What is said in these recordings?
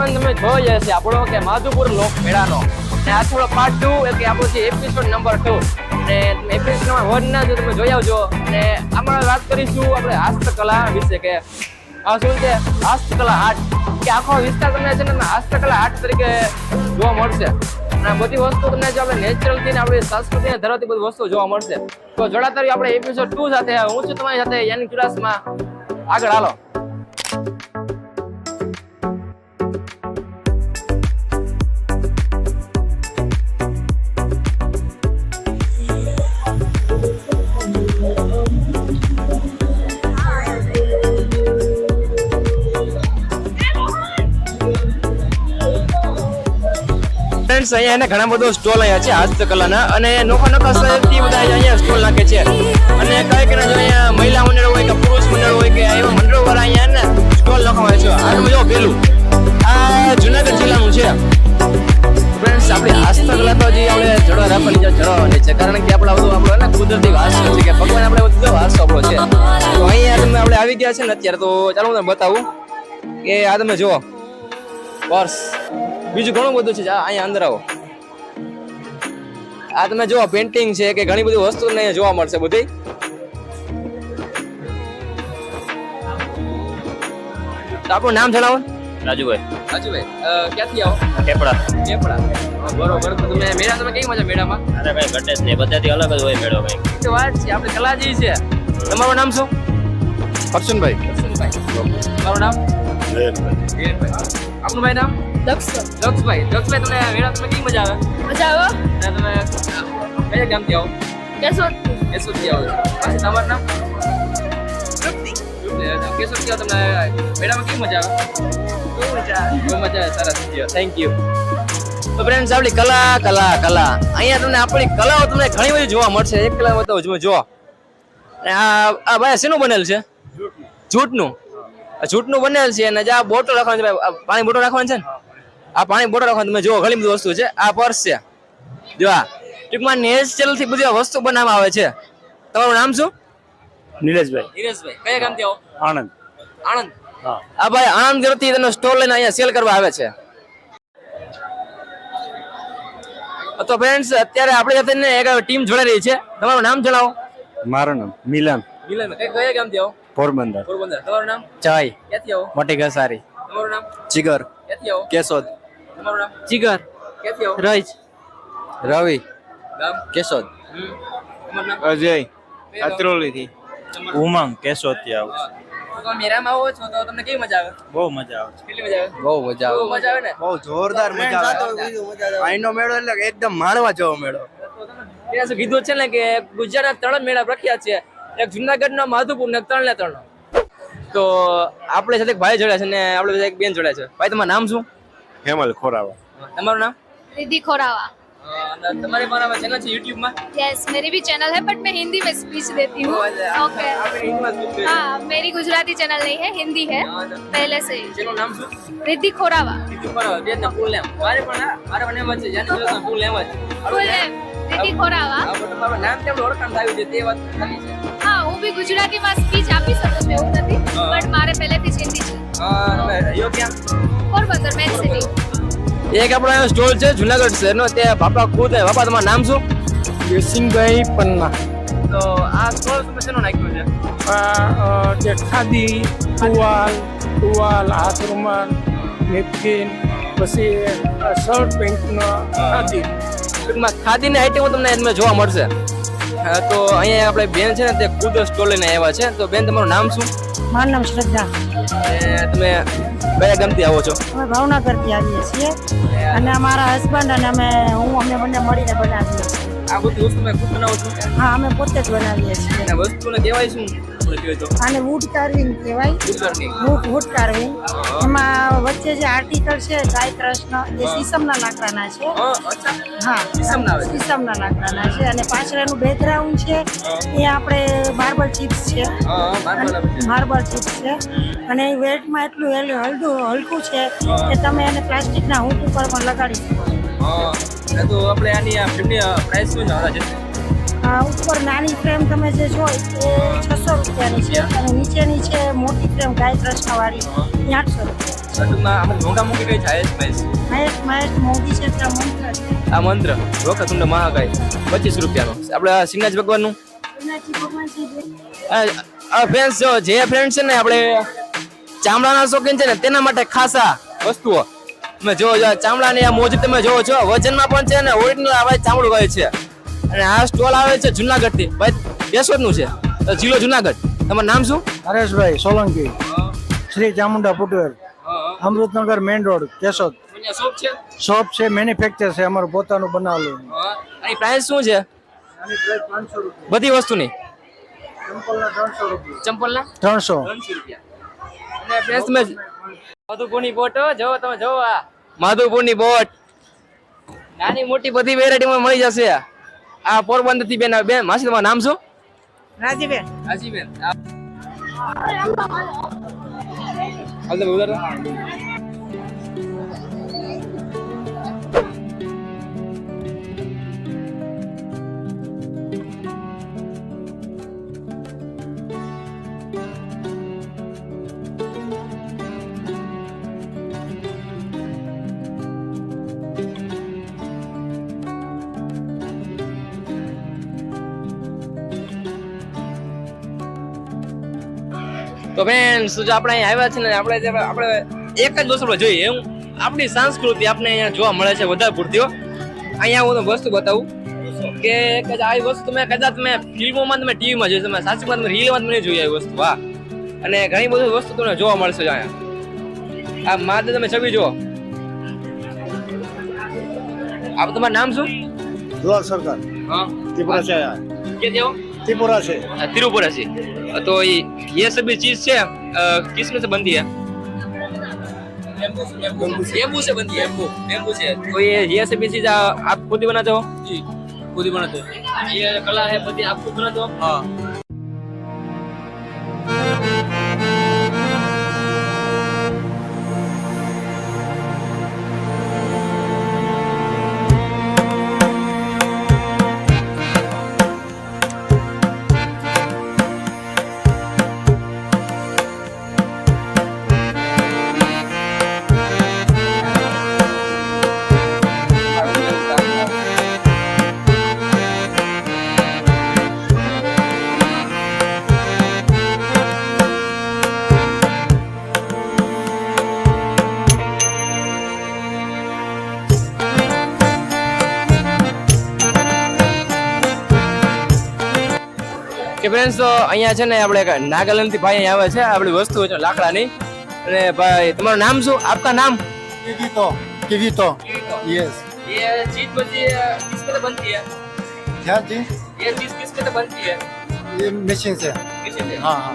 Part તમે જોઈ હશે આપણો કે માધુપુર લોક મેળાનો અને આ થોડો પાર્ટ ટુ કે આપણો છે એપિસોડ નંબર ટુ અને એપિસોડ નંબર વન ના જો તમે જોઈ આવજો. અને આમાં વાત કરીશું આપણે હસ્તકલા વિશે કે આ શું છે? હસ્તકલા આર્ટ. કે આખો વિસ્તાર તમને છે ને હસ્તકલા આર્ટ તરીકે જોવા મળશે. અને બધી વસ્તુ તમને જો આપણે નેચરલથી ને આપણી સંસ્કૃતિને ધરાવતી બધી વસ્તુ જોવા મળશે. તો જોડાતા આપણે એપિસોડ ટુ સાથે હું છું તમારી સાથે યાની ચુડાસમાં. આગળ હાલો. ફ્રેન્ડ્સ અહીંયા એને ઘણા બધો સ્ટોલ અહીંયા છે, હસ્તકલાના. અને નોખા નોખા શહેરથી બધા અહીંયા સ્ટોલ નાખે છે. અને કઈ કરે અહીંયા મહિલા મંડળ હોય કે પુરુષ મંડળ હોય કે એવા મંડળો વાળા અહીંયા ને સ્ટોલ નાખવા છે. આ જો પેલું. આ જુનાગઢ જિલ્લાનું છે. ફ્રેન્ડ્સ આપણી હસ્તકલા તો હજી આપણે જડવા રાખવાની છે જળવાની છે. કારણ કે આપણે બધું આપણો ને કુદરતી વારસો છે કે ભગવાન આપણે બધો વારસો આપણો છે. તો અહીંયા તમે આપણે આવી ગયા છે ને અત્યારે તો ચાલો હું તમને બતાવું કે આ તમે જુઓ. પર્સ બીજું ઘણું બધું છે. જા, અહીંયા અંદર આવો. આ તમે જોવા પેન્ટિંગ છે કે ઘણી બધી વસ્તુ તમને અહીંયા જોવા મળશે બધી. આપણું નામ જણાવો. રાજુભાઈ. રાજુભાઈ ક્યાંથી આવો? ટેપડા કેપડા. બરોબર. તો તમે મેળા તમે કઈ મજા મેળામાં? અરે ભાઈ ઘટે જ નહીં બધાથી અલગ જ હોય મેળો ભાઈ. વાત છે. આપણે કલાજી છે. તમારું નામ શું? હર્ષનભાઈ હર્ષનભાઈ તમારું નામ? વિરેનભાઈ આપનું ભાઈ નામ? દક્ષ દક્ષભાઈ દક્ષભાઈ તમને મેળા તમે કઈ મજા આવે? મજા આવે અને તમે કયા ગામથી આવો? કેશોદ. કેશોદથી આવો છો. પાછી તમારું નામ? કેશોદથી આવો તમને મેળામાં કેવી મજા આવે? બહુ મજા આવે. સરસ થેન્ક યુ તો ફ્રેન્ડ્સ આપણી કલા કલા કલા. અહીંયા તમને આપણી કલાઓ તમને ઘણી બધી જોવા મળશે. એક કલા બતાવું છું જો આ આ ભાઈ શેનું બનેલ છે? જૂટનું. આ જૂટનું બનેલ છે અને જે આ બોટલ રાખવાની છે પાણી બોટલ રાખવાની છે ને? આ પાણી બોટલ રાખવાની તમે જુઓ ઘણી બધી વસ્તુ છે. આ પર્સ છે. જો આ. ટૂંકમાં નેચરલથી બધી વસ્તુ બનાવવામાં આવે છે. તમારું નામ શું? નિલેશભાઈ. ધીરેશભાઈ કયા ગામથી આવો? આણંદ. આણંદ? હા. આ ભાઈ આણંદ ઘરથી તેનો સ્ટોલ લઈને અહીંયા સેલ કરવા આવે છે. તો ફ્રેન્ડ્સ અત્યારે આપણી સાથે ને એક ટીમ જોડાઈ રહી છે. તમારું નામ જણાવો. મારું નામ મિલન. મિલન. કયા ગામથી આવો? પોરબંદર. પોરબંદર. તમારું નામ? ચાય ક્યાંથી આવો? મોટી ઘસારી. તમારું નામ? જીગર. ક્યાંથી આવો? કેશોદ. તમારું નામ? જીગર. ક્યાંથી આવો? રઈજ. રવિ. ગામ? કેશોદ. અજય? અત્રોલીથી. ઉમંગ કેશોદથી આવું? તો તમે આવો છો તો તમને કેવી મજા આવે? બહુ મજા આવે કેટલી મજા આવે? બહુ મજા બહુ મજા આવે ને? બહુ જોરદાર મજા આવે. અહીંનો મેળો એટલે એકદમ માણવા જેવો મેળો. તો શું કીધું છે ને કે ગુજરાતના ત્રણ મેળા પ્રખ્યાત છે. એક જુનાગઢનો માધુપુર ને ત્રણ ને ત્રણ તો આપણે સાથે એક ભાઈ જોડ્યા છે ને આપણે બધા એક બેન જોડ્યા છે. ભાઈ તમારું નામ શું? હેમલ ખોરાવા તમારું નામ रिद्धि खोरावा અને તમારી મારા ચેનલ છે YouTube માં यस मेरी भी चैनल है बट मैं हिंदी में स्पीच देती हूँ ओके આપણે હિન્દીમાં speak કરીએ. हाँ मेरी गुजराती चैनल नहीं है हिंदी है पहले से ही ચેનલ નામ શું रिद्धि खोरावा કીધું બરાબર બેનના full name. મારે પણ આ- મારે પણ એમ જ છે જાની જોડે full name જ फुल नेम रिद्धि खोरावा હા, પણ તમારું નામ કેમ ઓળખાણ થયું છે તે વાત ખાલી છે હા હું બી ગુજરાતીમાં સ્પીચ આપી શકું છું એવું નથી હા. બટ મારે પહેલેથી જ હિન્દી છે હા, તમે પોરબંદર મેન સિટી એક આપણો અહીંયા સ્ટોલ છે જુનાગઢ શહેરનો તે બાપા ખુદ હે. બાપા તમારું નામ શું? યશિંગભાઈ પન્ના. તો આ સ્ટોલ તમે શેનો નાખ્યો છે? આ જે ખાદી ટુવાલ ટુવાલ હાથ રૂમાલ નેપકિન પછી શર્ટ પેન્ટનો ખાદી ખાદીની આઈટમો તમને એમાં જોવા મળશે. તો અહીંયા આપણે બેન છે ને તે ખુદ સ્ટોલ લઈને આવ્યા છે. તો બેન તમારું નામ શું? મારું નામ શ્રદ્ધા. તમે કયા ગામથી આવો છો? અમે ભાવનગરથી આવીએ છીએ. અને અમારા હસબન્ડ અને અમે હું અમે બંને મળીને બનાવીએ આ બધી વસ્તુ મેં ખુદ બનાવું છું? હા અમે પોતે જ બનાવીએ છીએ. અને વસ્તુને કહેવાય શું? આને વુડ કાર્વિંગ કહેવાય. વુડ કાર્વિંગ એમાં વચ્ચે જે આર્ટિકલ છે ગાય કૃષ્ણ એ સીસમના લાકડાના છે. હા? સીસમના લાકડાના છે. અને પાછળનું બેકગ્રાઉન્ડ છે એ આપણે માર્બલ ચિપ્સ છે. માર્બલ ચિપ્સ છે. અને એ વેટમાં એટલું હેલ- હલકું હલકું છે કે તમે એને પ્લાસ્ટિકના હૂંક ઉપર પણ લગાડી શકો તો આપણે આની પ્રાઇસ શું છે? ઉપર નાની ફ્રેમ તમે જે જો એ છસો રૂપિયાની છે અને નીચેની છે મોટી ફ્રેમ ગાય કૃષ્ણ વાળી એ આઠસો રૂપિયા. કઈ છે પ્રાઇસ છે. ત્યાં મંત્ર છે. આ મંત્ર. વખતુંડ મહાકાય. પચીસ રૂપિયાનો. આપણે આ ભગવાનનું? જે ફ્રેન્ડ્સ જો જે ફ્રેન્ડ છે ને આપણે ચામડાના શોખીન છે ને તેના માટે ખાસા વસ્તુઓ. તમે જો જો ચામડાની આ મોજ તમે જોવો છો વજનમાં પણ છે ને ઓરિજિનલ આવે ચામડું હોય છે. અને આ સ્ટોલ આવે છે જુનાગઢથી ભાઈ નું છે. તો જિલ્લો જુનાગઢ. તમારું નામ શું? Hareshbhai Solanki. Shri Chamunda footwear. Amrutnagar main road Keshod. Shop છે? મેન્યુફેક્ચર છે અમારું પોતાનું બનાવેલું. આની પ્રાઇસ શું છે? બધી વસ્તુની? ચંપલના ત્રણસો માધુપુરની બોટ જો તમે જો આ. માધુપુરની બોટ નાની મોટી બધી વેરાયટીમાં મળી જશે આ. પોરબંદરથી બેન બેન માસી તમારું નામ શું? રાજીબેન. રાજીબેન. હાલ તમે ઉતારો. તો બેન શું જો આપણે અહીંયા આવ્યા છે ને આપણે આપણે એક જ વસ્તુ જોઈએ એવું આપણી સંસ્કૃતિ આપણે અહીંયા જોવા મળે છે વધારે પૂરતીઓ અહીંયા હું વસ્તુ બતાવું કે આવી વસ્તુ તમે કદાચ તમે ફિલ્મોમાં તમે ટીવીમાં જોઈ તમે સાચીમાં તમે રીલમાં તમે જોઈ આવી વસ્તુ હા અને ઘણી બધી વસ્તુ તમને જોવા મળશે અહીંયા. આ માથે તમે છબી જુઓ. આપ તમારું નામ શું? દુલાલ સરકાર. હા. ત્રિપુરા કે જેવો? त्रिपुरा से त्रिपुरा से तो ये सभी चीज से किस में से बनती है बेम्बू से बनती है बेम्बू बेम्बू से तो ये ये सभी चीज आप खुद ही बनाते हो जी खुद ही बनाते हो ये कला है बदी आप खुद बनाते हो हाँ ફ્રેન્ડ્સ તો અહીંયા છે ને આપણે નાગાલેન્ડ થી ભાઈ અહીંયા આવે છે આપણી વસ્તુ છે લાકડાની અને ભાઈ તમારું નામ શું આપકા નામ કિગીતો કિગીતો યસ ये चीज बची किस पे बनती है क्या जी ये चीज किस पे बनती है ये मशीन से किसी पे हाँ हाँ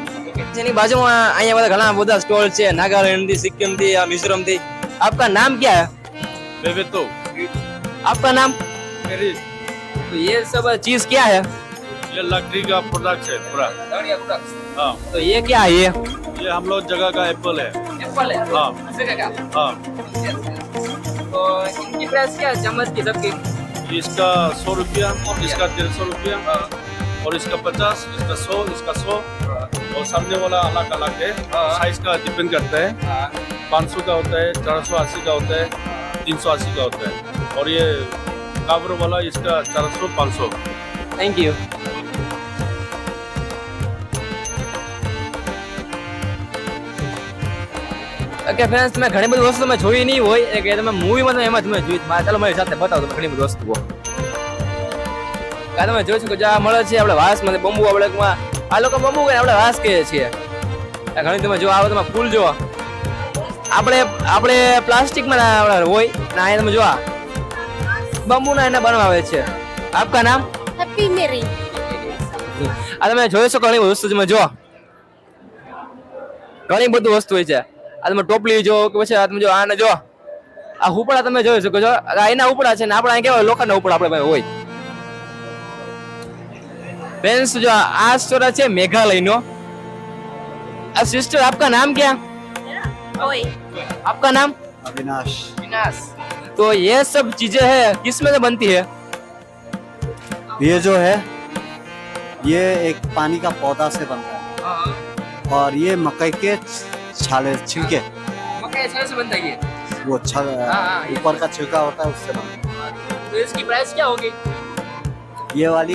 જેની બાજુમાં અહીંયા બધા ઘણા બધા સ્ટોલ છે નાગાલેન્ડ થી સિક્કિમ થી આ મિઝોરમ થી આપકા નામ क्या है बेबेतो आपका नाम तो ये सब चीज क्या है ये लकड़ी का प्रोडक्ट है पूरा। हाँ। तो ये क्या है ये? ये हम लोग जगह का एप्पल है। एप्पल है? हाँ। हाँ। तो इनकी प्राइस क्या चम्मच की सबकी? इसका सौ रुपया इसका डेढ़ सौ रुपया। हाँ। और इसका पचास इसका सौ इसका सौ। हाँ। और सामने वाला अलग अलग है। हाँ। साइज़ का डिपेंड करता है। पाँच सौ का होता है चार सौ अस्सी का होता है तीन सौ अस्सी का होता है। और ये कावर वाला इसका चार सौ पाँच सौ। थैंक यू કે ફ્રેન્ડ્સ તમે ઘણી બધી વસ્તુ તમે જોઈ નહીં હોય કે તમે મૂવીમાં તમે એમાં તમે જોઈ ચાલો મારી સાથે બતાવો તમે ઘણી બધી વસ્તુઓ. કાં તમે જોઈ શકો જ્યાં મળે છે આપણે વાસ મને બંબુ આપણે આ લોકો બંબુ કે આપણે વાસ કહીએ છીએ ઘણી તમે જો આવો તમે ફૂલ જો. આપણે આપણે પ્લાસ્ટિકમાં હોય ને અહીંયા તમે જો બંબુના એના બનાવે છે. આપકા નામ? હેપી મેરી આ તમે જોઈ શકો ઘણી વસ્તુ તમે જો. ઘણી બધી વસ્તુ હોય છે. આ તમે ટોપલી જો કે પછી આ તમે જો આને જો આ ઉપડા તમે જોઈ શકો છો આ એના ઉપડા છે ને આપણે અહીં કેવા લોખંડના ઉપડા આપણે પાસે હોય ફ્રેન્ડ્સ જો આ સ્ટોર છે મેઘાલયનો આ સિસ્ટર આપકા નામ क्या ओए आपका नाम अविनाश विनाश तो ये सब चीजें है किस में से बनती है ये जो है ये एक पानी का पौधा से बनता है और ये मकई के छाले छिलके मकई इस तरह से बनता है ये वो अच्छा हाँ, ये- ऊपर का छिलका होता है उससे बनता तो इसकी प्राइस क्या होगी है। ये वाली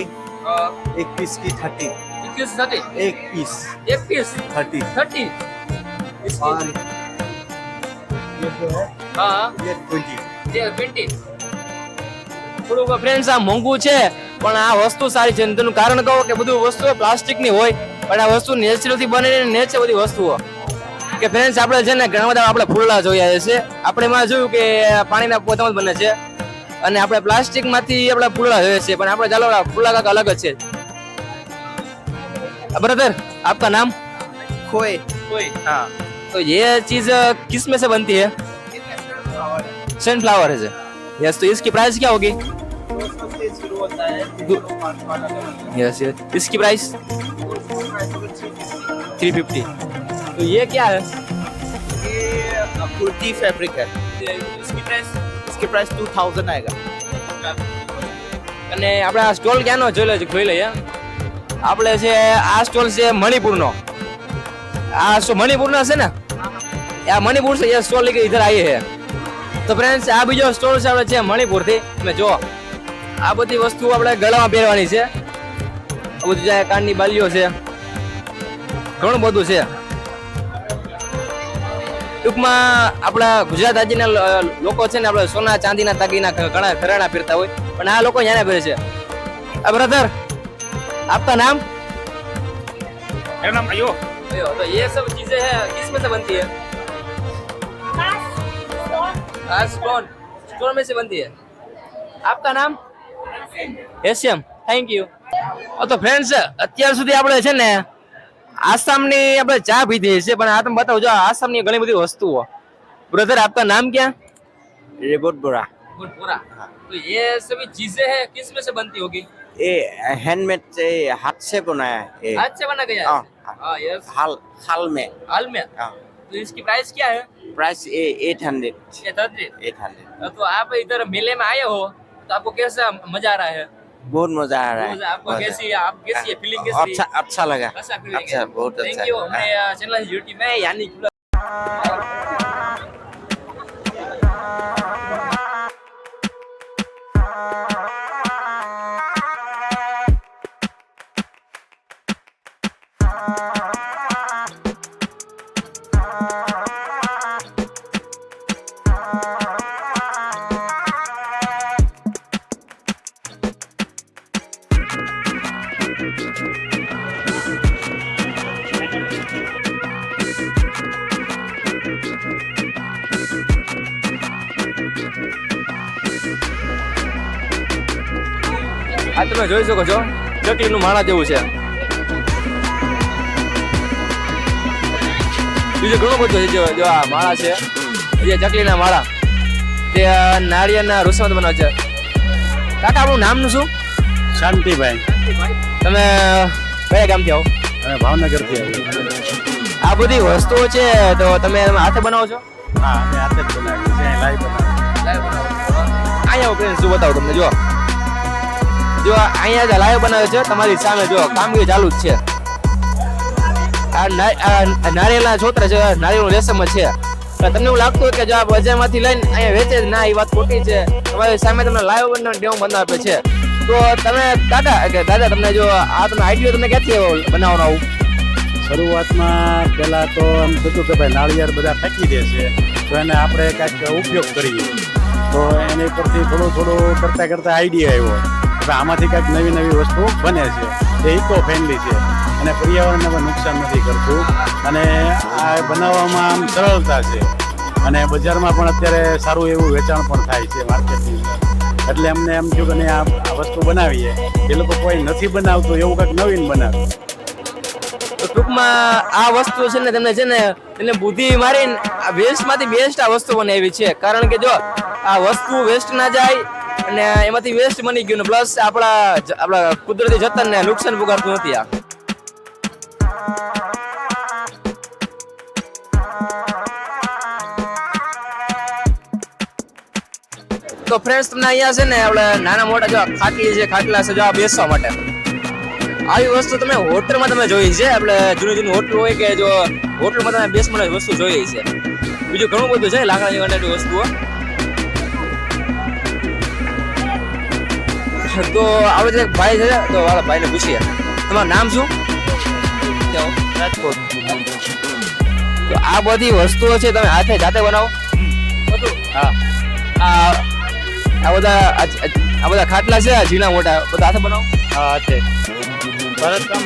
एक पीस की थर्टी इक्कीस थर्टी एक पीस एक पीस थर्टी थर्टी और ये जो है हाँ ये ट्वेंटी ટ્વેન્ટી થોડુંક ફ્રેન્ડ્સ આ મોંઘું છે પણ આ વસ્તુ સારી છે અને તેનું કારણ કહો કે બધું વસ્તુઓ પ્લાસ્ટિકની હોય પણ આ વસ્તુ નેચરલ થી બનેલી નેચર બધી વસ્તુઓ કે ફ્રેન્ડ્સ આપણે છે ને ઘણા બધા આપણે ફૂલડા જોયા છે આપણે એમાં જોયું કે પાણીના પોતામાં જ બને છે અને આપણે પ્લાસ્ટિક માંથી આપણે ફૂલડા જોઈએ છે પણ આપણે ચાલો ફૂલડા કાંક અલગ જ છે ब्रदर आपका नाम खोए कोई हाँ तो ये चीज किस में से बनती है सनफ्लावर है यस तो इसकी प्राइस क्या होगी यस यस इसकी प्राइस थ्री फिफ्टी तो ये क्या है कुर्ती फैब्रिक है इसकी प्राइस इसके प्राइस टू थाउजेंड आएगा અને આપણે આ સ્ટોલ ક્યાંનો જોઈ લે જોઈ લઈએ આપણે છે આ સ્ટોલ છે મણિપુરનો આ શું મણિપુરનો છે ને આ મણિપુર છે ये स्टॉल लेके इधर आए हैं તો ફ્રેન્ડ્સ આ બીજો સ્ટોલ છે આપણે છે મણિપુરથી તમે જો આ બધી વસ્તુ આપણે ગળામાં પહેરવાની છે આ બધું જાય કાનની બાલીઓ છે ઘણું બધું છે ટૂંકમાં આપણા ગુજરાત રાજ્યના લો- લોકો છે ને આપણે સોના ચાંદીના દાગીના ઘ- ઘણા ઘરાણા પહેરતા હોય પણ આ લોકો ન્યાના પહેરે છે આ બ્રધર આપકા નામ मेरा नाम अयो तो ये सब चीजें हैं किस में से बनती है हाँ स्टोन स्टोन में से बनती है आपका नाम એશિયમ થેન્ક યુ તો ફ્રેન્ડ્સ અત્યાર સુધી આપણે છે ને આસામની આપણે ચા પીધી છે પણ આ તમે બતાવો જો આસામની ઘણી બધી વસ્તુઓ ब्रदर आपका नाम क्या रिबोट बोरा भोजपुरा तो ये सभी चीजें हैं किस में से बनती होगी ये हैंडमेड से हाथ से बनाया है ये हाथ से बना गया हाँ, है हाँ यस हाल हाल में हाल में हाँ तो इसकी प्राइस क्या है प्राइस ये एट हंड्रेड ये थर्टी एट हंड्रेड तो आप इधर मेले में आए हो तो आपको कैसा मजा आ रहा है बहुत मजा आ रहा है आपको बहुत कैसी आप कैसी है फीलिंग कैसी अच्छा अच्छा लगा अच्छा फीलिंग अच्छा बहुत थैंक अच्छा यू हमारे चैनल यूट्यूब में यानी આ તમે જોઈ શકો છો ચકલીનું માળા જેવું છે. બીજું ઘણું બધું છે જો આ માળા છે. જે ચકલીના માળા. તે નાળિયેરના રૂસમાં બનાવે છે. કાકા આપણું નામનું શું? શાંતિભાઈ. તમે કયા ગામથી આવો? ભાવનગર ભાવનગરથી આ બધી વસ્તુઓ છે તો તમે હાથે બનાવો છો? હા અમે હાથે જ બનાવીએ છીએ લાઈવ બનાવીએ અહીંયા ફ્રેન્ડ્સ જો બતાવો તમને જો જો અહીંયા જે લાઈવ બનાવે છે તમારી સામે જો કામગીરી ચાલુ જ છે. આ નારિયેળના છોતરા છે નારિયેળનું રેશમ છે. તમને એવું લાગતું કે જો આ બજારમાંથી લઈને અહીંયા વેચે ના એ વાત ખોટી છે. તમારી સામે તમને લાઈવ બનાવ ડેમો બનાવે છે. તો તમે દાદા, કે દાદા, તમને જો આ તમે આઈડિયો તમને ક્યાંથી બનાવવાનો આવું? શરૂઆતમાં પહેલા તો એમ થતું કે ભાઈ નાળિયેર બધા ફેંકી દે છે, તો એને આપણે કાંઈક ઉપયોગ કરીએ. તો એની પરથી થોડું થોડું કરતા કરતા આઈડિયા આવ્યો. કે આમાંથી કાંઈક નવી નવી વસ્તુ બને છે. એ ઇકો ફ્રેન્ડલી છે. અને પર્યાવરણને પણ નુકસાન નથી કરતું. અને આ બનાવવામાં આમ સરળતા છે. અને બજારમાં પણ અત્યારે સારું એવું વેચાણ પણ થાય છે માર્કેટની અંદર એટલે અમને એમ થયું કે નહીં, આ વસ્તુ બનાવીએ. એ લોકો કોઈ નથી બનાવતું, એવું કંઈક નવીન બનાવે. તો ટૂંકમાં આ વસ્તુ છે ને તમને છે ને એને બુદ્ધિ મારીને આ વેસ્ટ બેસ્ટ આ વસ્તુ બનાવી છે. કારણ કે જો, આ વસ્તુ વેસ્ટ ના જાય અને એમાંથી વેસ્ટ બની ગયું ને પ્લસ આપણા આપણા કુદરતી જતનને નુકસાન પુગાડતું નથી આ. તો ફ્રેન્ડ્સ તમને અહીંયા છે ને આપણે નાના મોટા જો ખાટલી છે ખાટલા છે જો આ બેસવા માટે. આવી વસ્તુ તમે હોટલમાં તમે જોઈ છે. આપણે જૂની જૂની હોટલ હોય કે જો હોટલમાં તમે બેસવાની વસ્તુ જોઈ છે. બીજું ઘણું બધું છે લાકડાની બનાવેલી વસ્તુઓ. તો આપણે જે ભાઈ છે તો વાળા ભાઈને પૂછીએ. તમારું નામ શું? રાજકોટ. તો આ બધી વસ્તુઓ છે તમે હાથે જાતે બનાવો. હા. આ આ બધા આ બધા ખાટલા છે આ ઝીણા મોટા. બધા હાથે બનાવો. હા છે ભરતકામ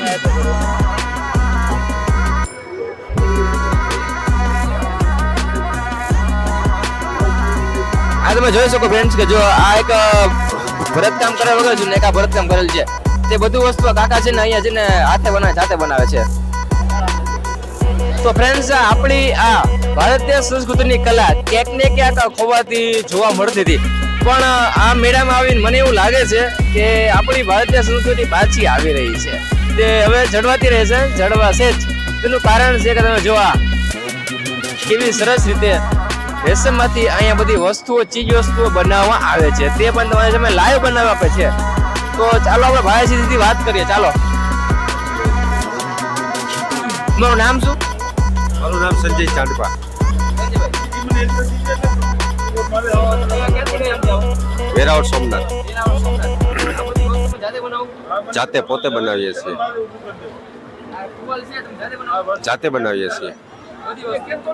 આ તમે જોઈ શકો ફ્રેન્ડ્સ કે જો આ એક ભરતકામ કરેલ વગર છે ને એક આ ભરતકામ કરેલ છે. તે બધું વસ્તુ કાકા છે ને અહીંયા છે ને હાથે બનાવે જાતે બનાવે છે. તો ફ્રેન્ડ્સ આપણી આ ભારતીય સંસ્કૃતિની કલા ક્યાંક ને ક્યાંક ખોવાતી જોવા મળતી હતી. પણ આ મેળામાં આવીને મને એવું લાગે છે કે આપણી ભારતીય સંસ્કૃતિ પાછી આવી રહી છે. તે હવે જળવાતી રહેશે જળવાશે જ. તેનું કારણ છે કે તમે જોવા કેવી સરસ રીતે રેશમમાંથી અહીંયા બધી વસ્તુઓ ચીજ વસ્તુઓ બનાવવામાં આવે છે. તે પણ તમારે તમે લાઈવ બનાવવા આપે છે. તો ચાલો આપણે ભાઈ સીધી વાત કરીએ. ચાલો. મારું નામ શું? મારું નામ સંજય ચાંદપા. વેરાવળ સોમનાથ જાતે પોતે બનાવીએ છીએ. જાતે બનાવીએ છીએ.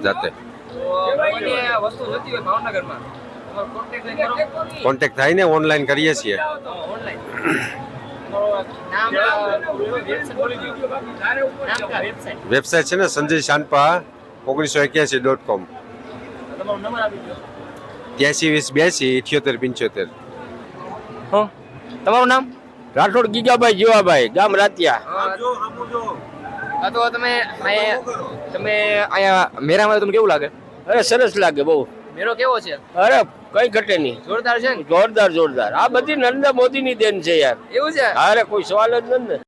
જાતે. કોન્ટેક્ટ થાય ને ઓનલાઈન કરીએ છીએ. વેબસાઇટ છે ને, સંજય શાનપા, ઓગણીસો એક્યાસી ડોટ કોમ ત્યાસી વીસ બ્યાસી ઇઠ્યોતેર પંચોતેર. હો તમારું નામ? રાઠોડ ગીગાભાઈ જીવાભાઈ ગામ રાતિયા. હા તો તમે તમે અહીંયા મેરામાં તમને કેવું લાગે? અરે સરસ લાગે બહુ. મેરો કેવો છે? અરે કઈ ઘટે નહીં. જોરદાર છે જોરદાર જોરદાર. આ બધી નરેન્દ્ર મોદી ની દેન છે યાર. એવું છે? અરે કોઈ સવાલ જ નથી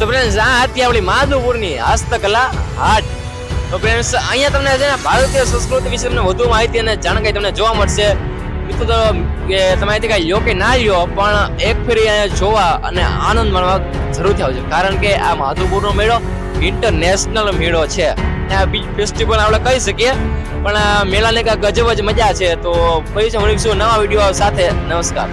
તો ફ્રેન્ડ્સ આ હતી આપણી માધવપુરની હસ્તકલા હાટ. તો ફ્રેન્ડ્સ અહીંયા તમને છે ને ભારતીય સંસ્કૃતિ વિશે તમને વધુ માહિતી અને જાણકારી તમને જોવા મળશે. મિત્રો, તો કે તમે અહીંથી કાંઈ લ્યો કે ના લ્યો, પણ એક ફેરી અહીંયા જોવા અને આનંદ માણવા જરૂરથી આવજો. કારણ કે આ માધવપુરનો મેળો ઇન્ટરનેશનલ મેળો છે. આ બીજ ફેસ્ટિવલ આપણે કહી શકીએ, પણ મેળાને કાંઈ ગજબ જ મજા છે. તો ફરી મળીશું નવા વીડિયો સાથે. નમસ્કાર.